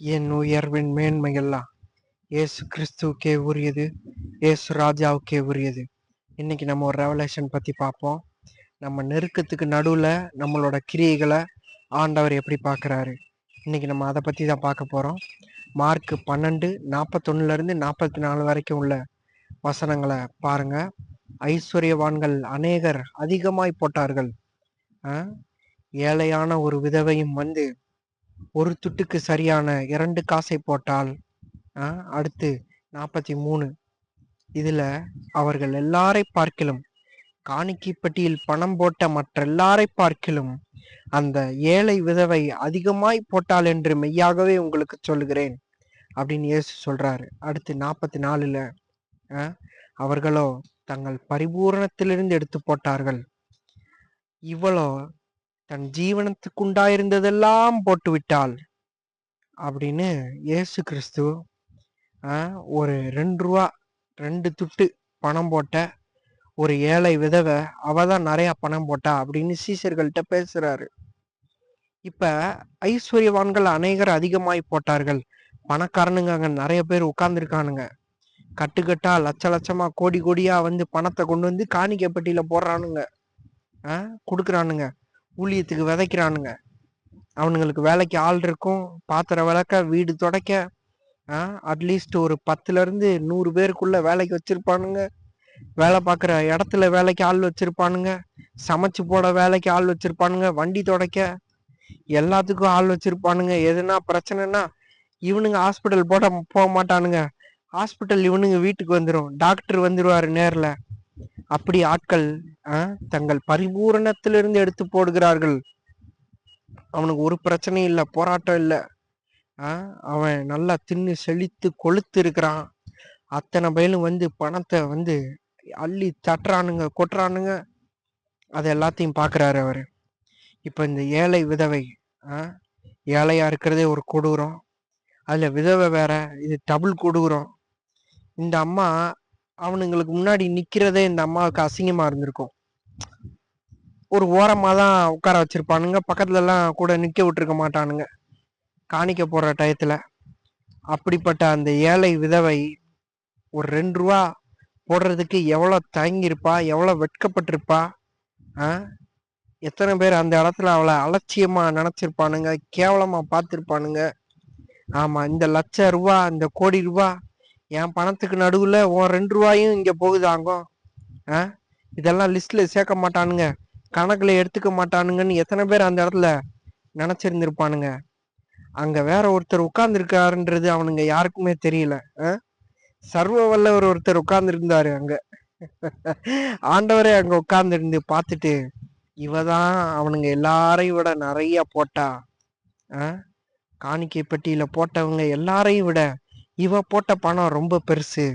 என் உயர்வின் மேன்மையெல்லாம் ஏசு கிறிஸ்துவுக்கே உரியது ஏசு ராஜாவுக்கே உரியது. இன்னைக்கு நம்ம ஒரு ரெவலேஷன் பத்தி பார்ப்போம். நம்ம நெருக்கத்துக்கு நடுவில் நம்மளோட கிரியைகளை ஆண்டவர் எப்படி பார்க்குறாரு? இன்னைக்கு நம்ம அதை பத்தி தான் பார்க்க போறோம். மார்க் பன்னெண்டு நாற்பத்தொன்னுலேருந்து நாற்பத்தி நாலு வரைக்கும் உள்ள வசனங்களை பாருங்க. ஐஸ்வர்யவான்கள் அநேகர் அதிகமாய் போட்டார்கள். ஏழையான ஒரு விதவையும் வந்து ஒரு துட்டுக்கு சரியான இரண்டு காசை போட்டால் ஆ, அடுத்து நாற்பத்தி மூணு இதில் அவர்கள் எல்லாரை பார்க்கிலும் காணிக்கைப்பட்டியில் பணம் போட்ட மற்ற எல்லாரை பார்க்கிலும் அந்த ஏழை விதவை அதிகமாய் போட்டாள் என்று மெய்யாகவே உங்களுக்கு சொல்லுகிறேன் அப்படின்னு இயேசு சொல்றாரு. அடுத்து நாற்பத்தி நாலுல ஆ, அவர்களோ தங்கள் பரிபூரணத்திலிருந்து எடுத்து போட்டார்கள். இவ்வளோ தன் ஜீவனத்துக்குண்டாயிருந்ததெல்லாம் போட்டு விட்டாள் அப்படின்னு இயேசு கிறிஸ்து ஆ, ஒரு ரெண்டு ரூபா ரெண்டு துட்டு பணம் போட்ட ஒரு ஏழை விதவை அவ தான் நிறைய பணம் போட்டா அப்படின்னு சீசர்கள்ட்ட பேசுறாரு. இப்ப ஐஸ்வர்யவான்கள் அநேகர் அதிகமாய் போட்டார்கள். பணக்காரனுங்க அங்க நிறைய பேர் உட்கார்ந்துருக்கானுங்க. கட்டுக்கட்டா லட்ச லட்சமா கோடி கோடியா வந்து பணத்தை கொண்டு வந்து காணிக்கை பெட்டியில போடுறானுங்க. ஆ கொடுக்குறானுங்க. ஊழியத்துக்கு விதைக்கிறானுங்க. அவனுங்களுக்கு வேலைக்கு ஆள் இருக்கும். பாத்திரம் விளக்க வீடு துடைக்க அட்லீஸ்ட் ஒரு பத்துலேருந்து நூறு பேருக்குள்ள வேலைக்கு வச்சிருப்பானுங்க. வேலை பார்க்குற இடத்துல வேலைக்கு ஆள் வச்சிருப்பானுங்க. சமைச்சு போட வேலைக்கு ஆள் வச்சிருப்பானுங்க. வண்டி துடைக்க எல்லாத்துக்கும் ஆள் வச்சிருப்பானுங்க. எதுனா பிரச்சனைனா இவனுங்க ஹாஸ்பிட்டல் போட போக மாட்டானுங்க. ஹாஸ்பிட்டல் இவனுங்க வீட்டுக்கு வந்துடும் டாக்டர் வந்துடுவார் நேரில். அப்படி ஆட்கள் ஆ, தங்கள் பரிபூரணத்திலிருந்து எடுத்து போடுகிறார்கள். அவனுக்கு ஒரு பிரச்சனையும் இல்லை போராட்டம் இல்லை. ஆ, அவன் நல்லா தின்னு செழித்து கொளுத்து இருக்கிறான் அத்தனை பயிலும் வந்து பணத்தை வந்து அள்ளி தட்டுறானுங்க கொட்டுறானுங்க. அது எல்லாத்தையும் பார்க்குறாரு அவர். இப்போ இந்த ஏழை விதவை ஆ, இருக்கிறதே ஒரு கொடூரம். அதில் விதவை வேற இது டபுள் கொடூரம். இந்த அம்மா அவனுங்களுக்கு முன்னாடி நிக்கிறதே இந்த அம்மாவுக்கு அசிங்கமா இருந்திருக்கும். ஒரு ஓரமா தான் உட்கார வச்சிருப்பானுங்க. பக்கத்துல எல்லாம் கூட நிக்க விட்டுருக்க மாட்டானுங்க. காணிக்க போற டயத்துல. அப்படிப்பட்ட அந்த ஏழை விதவை ஒரு ரெண்டு ரூபா போடுறதுக்கு எவ்வளவு தயங்கியிருப்பா? எவ்வளவு வெட்கப்பட்டிருப்பா? ஆ? எத்தனை பேர் அந்த இடத்துல அவளை அலட்சியமா நினைச்சிருப்பானுங்க. கேவலமா பார்த்திருப்பானுங்க. ஆமா இந்த லட்ச ரூபா இந்த கோடி ரூபா என் பணத்துக்கு நடுவில் உன் ரெண்டு ரூபாயும் இங்க போகுதாங்கோ ஆ? இதெல்லாம் லிஸ்ட்டில் சேர்க்க மாட்டானுங்க. கணக்கில் எடுத்துக்க மாட்டானுங்கன்னு எத்தனை பேர் அந்த இடத்துல நினச்சிருந்துருப்பானுங்க. அங்கே வேற ஒருத்தர் உட்கார்ந்துருக்காருன்றது அவனுங்க யாருக்குமே தெரியல. ஆ? சர்வ வல்லவர் ஒருத்தர் உட்காந்துருந்தாரு அங்கே. ஆண்டவரே அங்கே உட்காந்துருந்து பார்த்துட்டு இவ தான் அவனுங்க எல்லாரையும் விட நிறைய போட்டா. ஆ? காணிக்கை பெட்டியில் போட்டவங்க எல்லாரையும் விட இவ போட்ட பணம் ரொம்ப பெருசு.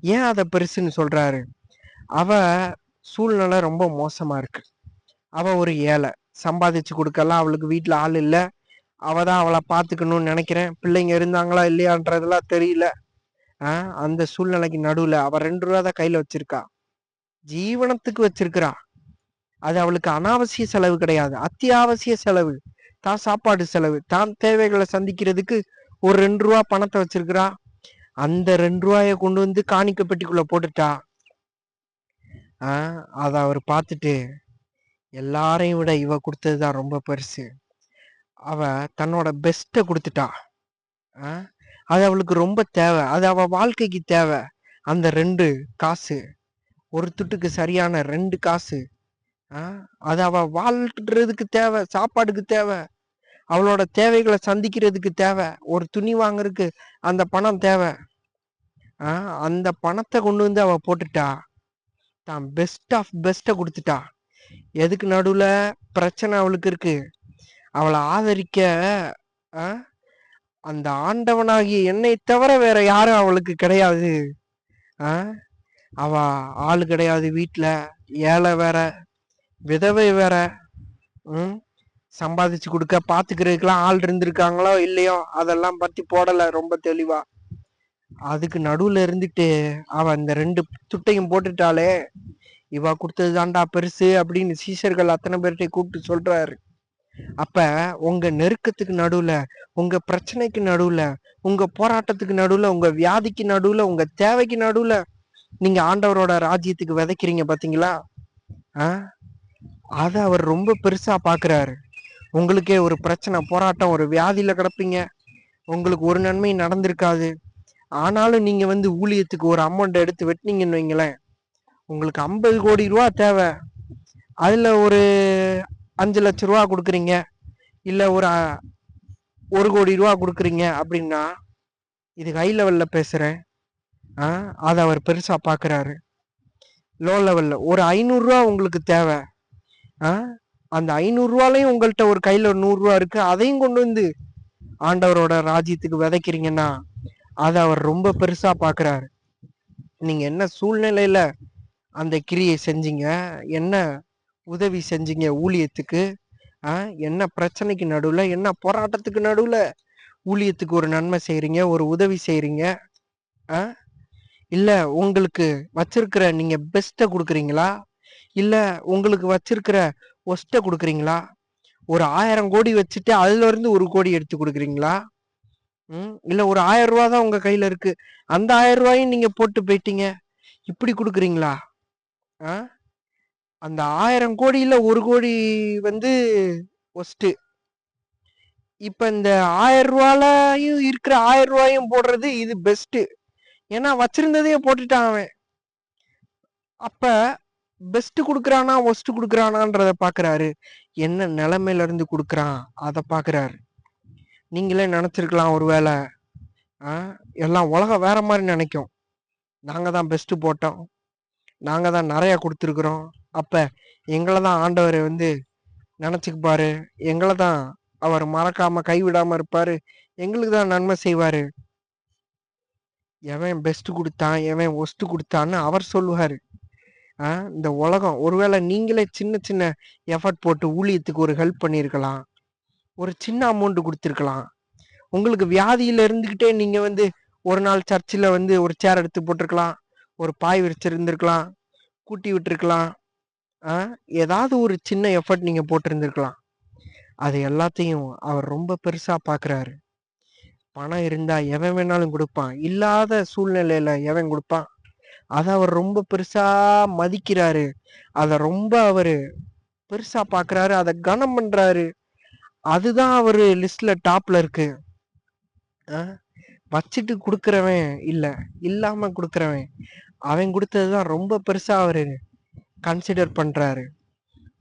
ஏன் அதை பெருசுன்னு சொல்றாரு? அவ சூழ்நிலை ரொம்ப மோசமா இருக்கு. அவ ஒரு ஏழை. சம்பாதிச்சு கொடுக்கலாம். அவளுக்கு வீட்டில் ஆள் இல்லை. அவ தான் அவளை பார்த்துக்கணும்னு நினைக்கிறேன். பிள்ளைங்க இருந்தாங்களா இல்லையான்றதெல்லாம் தெரியல. ஆஹ் அந்த சூழ்நிலைக்கு நடுவுல அவ ரெண்டு ரூபா தான் கையில வச்சிருக்கா. ஜீவனத்துக்கு வச்சிருக்கிறா. அது அவளுக்கு அனாவசிய செலவு கிடையாது. அத்தியாவசிய செலவு. தான் சாப்பாடு செலவு. தான் தேவைகளை சந்திக்கிறதுக்கு ஒரு ரெண்டு ரூபா பணத்தை வச்சிருக்கிறா. அந்த ரெண்டு ரூபாய கொண்டு வந்து காணிக்க பெட்டிக்குள்ள போட்டுட்டா. ஆஹ் அதை அவர் பார்த்துட்டு எல்லாரையும் விட இவ கொடுத்ததுதான் ரொம்ப பெருசு. அவ தன்னோட பெஸ்ட்டை கொடுத்துட்டா. ஆஹ் அது அவளுக்கு ரொம்ப தேவை. அது அவ வாழ்க்கைக்கு தேவை. அந்த ரெண்டு காசு ஒரு துட்டுக்கு சரியான ரெண்டு காசு. ஆஹ் அது அவ வாழ்றதுக்கு தேவை சாப்பாடுக்கு தேவை. அவளோட தேவைகளை சந்திக்கிறதுக்கு தேவை. ஒரு துணி வாங்குறதுக்கு அந்த பணம் தேவை. ஆ அந்த பணத்தை கொண்டு வந்து அவ போட்டுட்டா. தான் பெஸ்ட் ஆஃப் பெஸ்ட்டை கொடுத்துட்டா. எதுக்கு நடுவில் பிரச்சனை அவளுக்கு இருக்கு. அவளை ஆதரிக்க அந்த ஆண்டவனாகிய என்னை தவிர வேற யாரும் அவளுக்கு கிடையாது. ஆ அவ ஆள் கிடையாது வீட்டில் ஏழை வேற. விதவை வேற. ம் சம்பாதிச்சு கொடுக்க பாத்துக்கிறதுக்கெல்லாம் ஆள் இருந்திருக்காங்களோ இல்லையோ அதெல்லாம் பத்தி போடல ரொம்ப தெளிவா. அதுக்கு நடுவுல இருந்துட்டு அவ இந்த ரெண்டு துட்டையும் போட்டுட்டாலே இவா கொடுத்தது தாண்டா பெருசு அப்படின்னு சீஷர்கள் அத்தனை பேர்கிட்ட கூப்பிட்டு சொல்றாரு. அப்ப உங்க நெருக்கத்துக்கு நடுவுல உங்க பிரச்சனைக்கு நடுவுல உங்க போராட்டத்துக்கு நடுவுல உங்க வியாதிக்கு நடுவுல உங்க தேவைக்கு நடுவுல நீங்க ஆண்டவரோட ராஜ்யத்துக்கு விதைக்கிறீங்க பாத்தீங்களா? அதை அவர் ரொம்ப பெருசா பாக்குறாரு. உங்களுக்கே ஒரு பிரச்சனை போராட்டம் ஒரு வியாதியில கிடப்பீங்க. உங்களுக்கு ஒரு நன்மை நடந்திருக்காது. ஆனாலும் நீங்க வந்து ஊழியத்துக்கு ஒரு அமௌண்ட் எடுத்து வெட்டினீங்கன்னு வைங்களேன். உங்களுக்கு ஐம்பது கோடி ரூபா தேவை. அதுல ஒரு அஞ்சு லட்ச ரூபா கொடுக்குறீங்க. இல்ல ஒரு ஒரு கோடி ரூபா கொடுக்குறீங்க அப்படின்னா இது ஹை லெவலில் பேசுகிறேன் ஆ அதை அவர் பெருசாக பார்க்குறாரு லோ லெவலில் ஒரு ஐநூறுரூவா உங்களுக்கு தேவை. அந்த ஐநூறுரூவாலையும் உங்கள்கிட்ட ஒரு கையில் ஒரு நூறுரூவா இருக்கு அதையும் கொண்டு வந்து ஆண்டவரோட ராஜ்யத்துக்கு விதைக்கிறீங்கன்னா அதை அவர் ரொம்ப பெருசா பாக்குறாரு. நீங்க என்ன சூழ்நிலையில அந்த கிரியை செஞ்சீங்க? என்ன உதவி செஞ்சீங்க ஊழியத்துக்கு? என்ன பிரச்சனைக்கு நடுவில் என்ன போராட்டத்துக்கு நடுவில் ஊழியத்துக்கு ஒரு நன்மை செய்கிறீங்க ஒரு உதவி செய்கிறீங்க இல்லை உங்களுக்கு வச்சிருக்கிற நீங்கள் பெஸ்ட்டை கொடுக்குறீங்களா? இல்லை உங்களுக்கு வச்சிருக்கிற ஒஸ்ட்டை கொடுக்குறீங்களா? ஒரு ஆயிரம் கோடி வச்சுட்டு அதுலேருந்து ஒரு கோடி எடுத்து கொடுக்குறீங்களா? ம் இல்லை ஒரு ஆயிரம் ரூபா தான் உங்கள் கையில் இருக்குது அந்த ஆயிரம் ரூபாயும் நீங்கள் போட்டு போயிட்டீங்க. இப்படி கொடுக்குறீங்களா? ஆ? அந்த ஆயிரம் கோடியில் ஒரு கோடி வந்து ஒஸ்ட்டு. இப்போ இந்த ஆயிரம் ரூபாலையும் இருக்கிற ஆயிரம் ரூபாயும் போடுறது இது பெஸ்ட்டு. ஏன்னா வச்சிருந்ததையே போட்டுட்டான் அவன். அப்போ பெஸ்ட் கொடுக்குறானா ஒஸ்ட் கொடுக்குறானான்றத பாக்குறாரு. என்ன நிலைமையில இருந்து கொடுக்குறான் அதை பாக்குறாரு. நீங்களே நினைச்சிருக்கலாம் ஒருவேளை எல்லாம் உலகம் வேற மாதிரி நினைக்கும். நாங்க தான் பெஸ்ட் போட்டோம். நாங்க தான் நிறைய கொடுத்துருக்குறோம். அப்ப எங்களை தான் ஆண்டவர் வந்து நினைச்சுக்குப்பாரு எங்களை தான் அவர் மறக்காம கைவிடாம இருப்பாரு. எங்களுக்கு தான் நன்மை செய்வாரு. எவன் பெஸ்ட் கொடுத்தான் எவன் ஒஸ்ட் கொடுத்தான்னு அவர் சொல்லுவாரு. இந்த உலகம். ஒருவேளை நீங்களே சின்ன சின்ன எஃபர்ட் போட்டு ஊழியத்துக்கு ஒரு ஹெல்ப் பண்ணியிருக்கலாம். ஒரு சின்ன அமௌண்ட் கொடுத்துருக்கலாம். உங்களுக்கு வியாதியில் இருந்துக்கிட்டே நீங்கள் வந்து ஒரு நாள் சர்ச்சில் வந்து ஒரு சேர் எடுத்து போட்டிருக்கலாம். ஒரு பாய் விரிச்சிருந்துருக்கலாம் கூட்டி விட்டுருக்கலாம். ஏதாவது ஒரு சின்ன எஃபர்ட் நீங்கள் போட்டிருந்துருக்கலாம். அது எல்லாத்தையும் அவர் ரொம்ப பெருசாக பார்க்குறாரு பணம் இருந்தால் எவன் வேணாலும் கொடுப்பான். இல்லாத சூழ்நிலையில் எவன் கொடுப்பான்? அதை அவர் ரொம்ப பெருசா மதிக்கிறாரு. அதை ரொம்ப அவரு பெருசா பாக்குறாரு. அதை கனம் பண்றாரு. அதுதான் அவரு லிஸ்ட்ல டாப்ல இருக்கு. வச்சுட்டு கொடுக்குறவன் இல்லை. இல்லாம கொடுக்குறவன். அவன் கொடுத்ததுதான் ரொம்ப பெருசா அவரு கன்சிடர் பண்றாரு.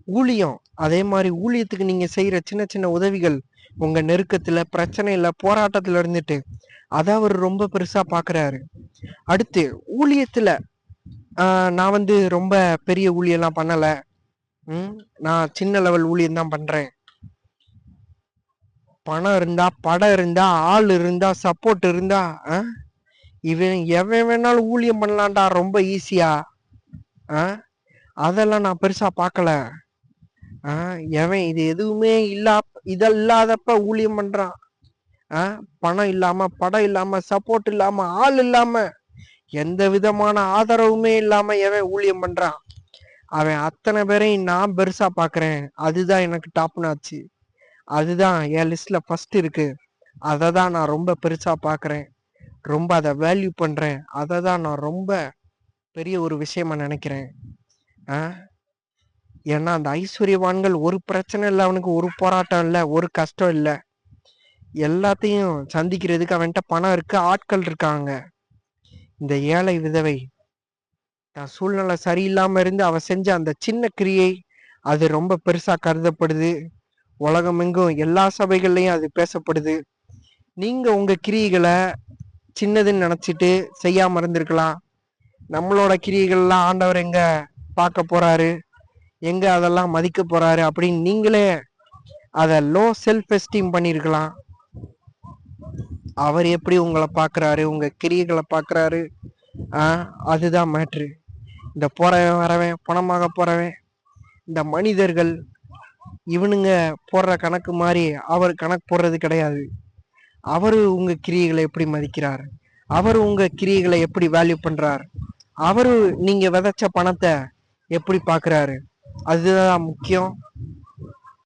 ஊழியம். அதே மாதிரி ஊழியத்துக்கு நீங்க செய்யற சின்ன சின்ன உதவிகள். உங்க நெருக்கத்துல பிரச்சனையில போராட்டத்துல இருந்துட்டு அதை அவர் ரொம்ப பெருசா பாக்குறாரு. அடுத்து ஊழியத்துல நான் வந்து ரொம்ப பெரிய ஊழியெல்லாம் பண்ணல. ம் நான் சின்ன லெவல் ஊழியம் தான் பண்றேன். பணம் இருந்தா படம் இருந்தா ஆள் இருந்தா சப்போர்ட் இருந்தா இவன் எவன் வேணாலும் ஊழியம் பண்ணலான்டா ரொம்ப ஈஸியா அதெல்லாம் நான் பெருசா பார்க்கல எவன் இது எதுவுமே இல்லா இதல்லாதப்ப ஊழியம் பண்றான். பணம் இல்லாம படம் இல்லாம சப்போர்ட் இல்லாம ஆள் இல்லாம எந்த விதமான ஆதரவுமே இல்லாம எவன் ஊழியம் பண்றான். அவன் அத்தனை பேரையும் நான் பெருசா பாக்குறேன். அதுதான் எனக்கு டாப்னு ஆச்சு அதுதான் என் லிஸ்ட்ல ஃபர்ஸ்ட் இருக்கு. அதை தான் நான் ரொம்ப பெருசா பாக்குறேன். ரொம்ப அதை வேல்யூ பண்றேன். அதை தான் நான் ரொம்ப பெரிய ஒரு விஷயமா நினைக்கிறேன். ஏன்னா அந்த ஐஸ்வர்யவான்கள் ஒரு பிரச்சனை இல்லை அவனுக்கு ஒரு போராட்டம் இல்லை ஒரு கஷ்டம் இல்லை. எல்லாத்தையும் சந்திக்கிறதுக்கு அவன்கிட்ட பணம் இருக்கு ஆட்கள் இருக்காங்க. இந்த ஏழை விதவை தான் சூழ்நிலை சரியில்லாம இருந்து அவ செஞ்ச அந்த சின்ன கிரியை அது ரொம்ப பெருசா கருதப்படுது. உலகமெங்கும் எல்லா சபைகள்லயும் அது பேசப்படுது. நீங்க உங்க கிரியைகளை சின்னதுன்னு நினைச்சிட்டு செய்யாம இருந்திருக்கலாம். நம்மளோட கிரியைகள்லாம் ஆண்டவர் எங்க பார்க்க போறாரு? எங்க அதெல்லாம் மதிக்க போறாரு அப்படின்னு நீங்களே அதை லோ செல்ஃப் எஸ்டீம் பண்ணியிருக்கலாம் அவர் எப்படி உங்களை பார்க்குறாரு உங்கள் கிரியைகளை பார்க்குறாரு ஆ அதுதான் மேட்ரு இந்த போகிறவன் வரவன் பணமாக போகிறவன் இந்த மனிதர்கள் இவனுங்க போடுற கணக்கு மாதிரி அவர் கணக்கு போடுறது கிடையாது. அவர் உங்கள் கிரியைகளை எப்படி மதிக்கிறார்? அவர் உங்கள் கிரியைகளை எப்படி வேல்யூ பண்ணுறார் அவரு நீங்கள் விதைச்ச பணத்தை எப்படி பார்க்குறாரு? அதுதான் முக்கியம்